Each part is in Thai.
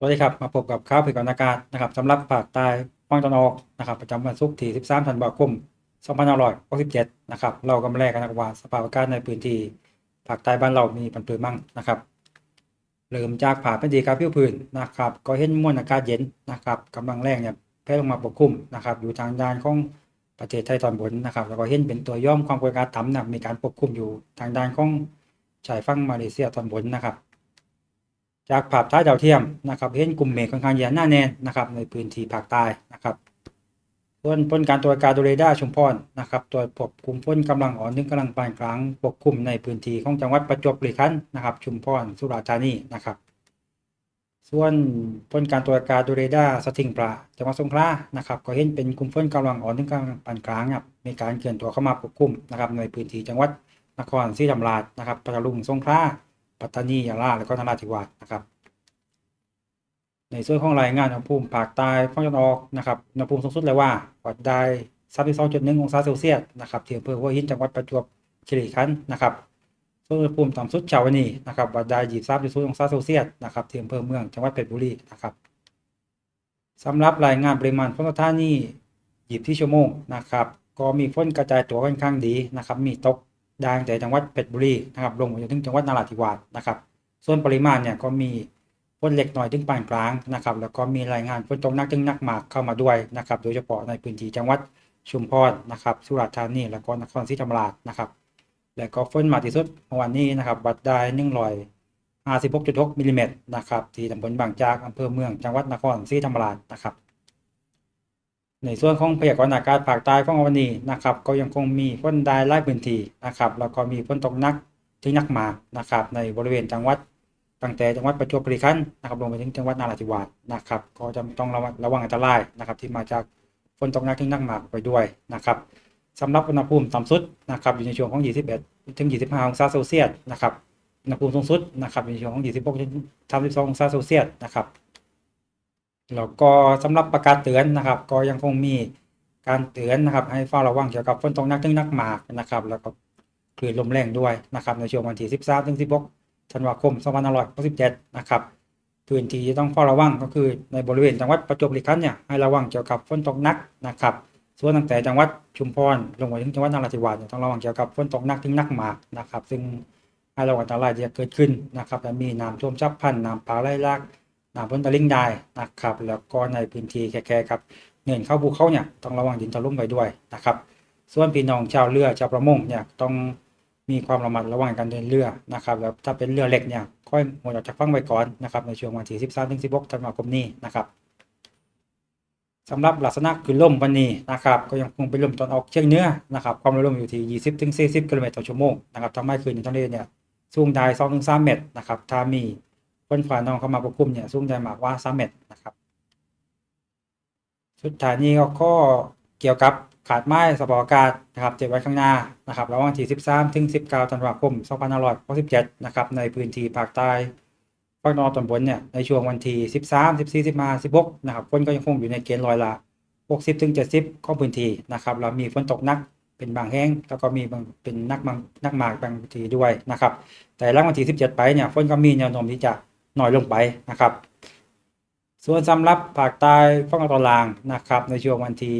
สวัสดีครับ มาพบกับข่าวพยากรณ์อากาศนะครับสำหรับภาคใต้ภาคตะวันออกนะครับประจำวันศุกร์ที่ 13 ธันวาคม 2567 นะครับ เรากำลังแรกกันนะครับว่าสภาพอากาศในพื้นที่ภาคใต้บ้านเรามีผันผวนมั่งนะครับเริ่มจากผ่าเป็นดีการผิวพื้นนะครับ ก็เห็นมวลอากาศเย็นนะครับกำลังแรงเนี่ยแผ่ลงมาปกคลุมนะครับ อยู่ทางด้านของประเทศไทยตอนบนนะครับ แล้วก็เห็นเป็นตัวย่อมความกดอากาศต่ำนะมีการปกคลุมอยู่ทางด้านของชายฝั่งมาเลเซียตอนบนนะครับ จากภาพถ่ายดาวเทียมนะครับเห็นกลุ่มเมฆค่อนข้างใหญ่หน้าแน่นนะครับในพื้นที่ภาคใต้นะครับส่วนผลการตรวจการดูเรดาร์ชุมพรนะครับตรวจพบกลุ่มฝนกำลังอ่อนถึงกำลังปานกลางปกคลุมในพื้นที่ของจังหวัดประจวบคีรีขันธ์นะครับ ชุมพรสุราษฎร์ธานีนะครับ ส่วนผลการตรวจการดูเรดาร์สถิงปลาจังหวัดสงขลานะครับก็เห็นเป็นกลุ่มฝนกำลังอ่อนถึงกำลังปานกลางครับมีการเคลื่อนตัวเข้ามาปกคลุมนะครับในพื้นที่จังหวัดนครศรีธรรมราชนะครับพัทลุงสงขลา ปัตตานียะลา และก็นราธิวาสนะครับ ในส่วนของรายงานอุณหภูมิภาคใต้ฝั่งตะวันออกนะครับอุณหภูมิสูงสุดเลยว่าวัดได้32.1องศาเซลเซียสนะครับที่อำเภอหัวหินจังหวัดประจวบคีรีขันธ์นะครับส่วนอุณหภูมิต่ำสุดเช้าวันนี้นะครับวัดได้23.0องศาเซลเซียสนะครับที่อำเภอเมืองจังหวัดเพชรบุรีนะครับสำหรับรายงานปริมาณฝนตกท่านี่หยิบที่ชั่วโมงนะครับ ก็มีฝนกระจายตัวค่อนข้างดีนะครับ มีตก ดังแต่จังหวัดเพชรบุรีนะครับลงมาจนถึงจังหวัดนราธิวาสนะครับ ส่วนปริมาณเนี่ยก็มีฝนเล็กน้อยถึงปานกลางนะครับ แล้วก็มีรายงานฝนตกหนักถึงหนักมากเข้ามาด้วยนะครับ โดยเฉพาะในพื้นที่จังหวัดชุมพรนะครับ สุราษฎร์ธานีแล้วก็นครศรีธรรมราชนะครับแล้วก็ฝนมาที่สุดเมื่อวานนี้นะครับวัดได้156.6มิลลิเมตรนะครับที่ตำบลบางจากอำเภอเมืองจังหวัดนครศรีธรรมราชนะครับ ในส่วนของพยากรณ์อากาศภาคใต้ของวันนี้นะครับ ก็ยังคงมีฝนได้หลายพื้นที่นะครับแล้วก็มีฝนตกหนักถึงหนักมากนะครับ ในบริเวณจังหวัดตั้งแต่จังหวัดประจวบคีรีขันธ์นะครับลงไปถึงจังหวัดนราธิวาสนะครับ ก็จะต้องระวังระวังอันตรายนะครับ ที่มาจากฝนตกหนักถึงหนักมากไปด้วยนะครับสำหรับอุณหภูมิต่ำสุดนะครับอยู่ในช่วงของ 21 ถึง 25 องศาเซลเซียสนะครับอุณหภูมิสูงสุดนะครับอยู่ในช่วงของ 26 ถึง 32 องศาเซลเซียสนะครับ แล้วก็สำหรับประกาศเตือนนะครับ ก็ยังคงมีการเตือนนะครับ ให้เฝ้าระวังเกี่ยวกับฝนตกหนักถึงหนักมากนะครับ แล้วก็คลื่นลมแรงด้วยนะครับ ในช่วงวันที่ 13ถึง16ธันวาคม2567นะครับพื้นที่ที่ต้องเฝ้าระวังก็คือในบริเวณจังหวัดประจวบคีรีขันธ์เนี่ยให้ระวังเกี่ยวกับฝนตกหนักนะครับ ส่วนตั้งแต่จังหวัดชุมพรลงมาถึงจังหวัดนราธิวาสเนี่ยต้องระวังเกี่ยวกับฝนตกหนักถึงหนักมากนะครับ ซึ่งให้ระวังอันตรายที่จะเกิดขึ้นนะครับและมีน้ำท่วมฉับพลันน้ำป่าไหลหลาก น้ำพ้นตะลิ่งได้นะครับ แล้วก็ในพื้นที่แค่ๆครับเนินเข้าภูเขาเนี่ยต้องระวังดินถล่มไปด้วยนะครับ ส่วนพี่น้องชาวเรือชาวประมงเนี่ยต้องมีความระมัดระวังการเดินเรือนะครับแล้วถ้าเป็นเรือเล็กเนี่ยค่อยงดออกจากฝั่งไว้ก่อนนะครับในช่วงวันที่ 13ถึง16ธันวาคมนี้นะครับสำหรับลักษณะคือลมวันนี้นะครับก็ยังคงเป็นลมตอนออกเฉียงเหนือนะครับความเร็วลมอยู่ที่ 20ถึง40กิโลเมตรต่อชั่วโมงนะครับทำให้คืนในทะเลเนี่ยสูงได้2ถึง3เมตรนะครับถ้ามี ฝนฟ้าน้องเข้ามาปกคลุมเนี่ยสูงได้มากว่า3เมตนะครับ สุดท้ายนี้ก็เกี่ยวกับขาดไม้สภาพอากาศนะครับเจ็ดวันข้างหน้านะครับระหว่างที่ 13 ถึง 19ธันวาคม2567นะครับในพื้นที่ภาคใต้ภาคนอตอนบนเนี่ยในช่วงวันที่ 13 14 15 16นะครับฝนก็ยังคงอยู่ในเกณฑ์ร้อยละ 60 ถึง 70ของพื้นที่นะครับแล้วมีฝนตกหนักเป็นบางแห่งแล้วก็มีบางเป็นนักบางนักหมากบางพื้นที่ด้วยนะครับแต่หลังวันที่ 17 ไปเนี่ยฝนก็มีแนวโน้มที่จะ น้อยลงไปนะครับ ส่วนสำหรับภาคใต้ฝั่งตอนล่างนะครับ ในช่วงวันที่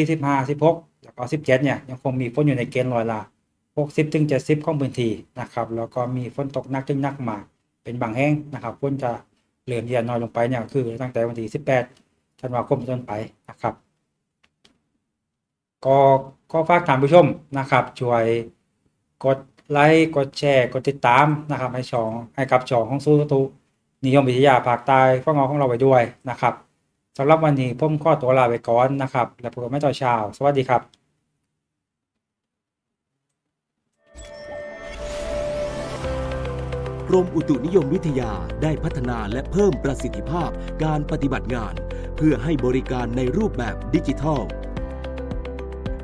13 14 15 16 แล้วก็ 17 เนี่ยยังคงมีฝนอยู่ในเกณฑ์ร้อยละ60ถึง70 ของพื้นที่นะครับแล้วก็มีฝนตกหนักถึงหนักมากเป็นบางแห่งนะครับฝนจะเริ่มที่จะน้อยลงไปเนี่ยคือตั้งแต่วันที่ 18 ธันวาคมเป็นต้นไปนะครับก็ก็ฝากท่านผู้ชมนะครับ ช่วยกด ไลค์กดแชร์กดติดตามนะครับ ให้ช่องให้กับช่องของสู้ตุนิยมวิทยาภาคใต้ฟังอาของเราไปด้วยนะครับสำหรับวันนี้ผมข้อตัวลาไปก่อนนะครับ และพบกันใหม่ตอนเช้าสวัสดีครับกรมอุตุนิยมวิทยาได้พัฒนาและเพิ่มประสิทธิภาพการปฏิบัติงาน เพื่อให้บริการในรูปแบบดิจิทัล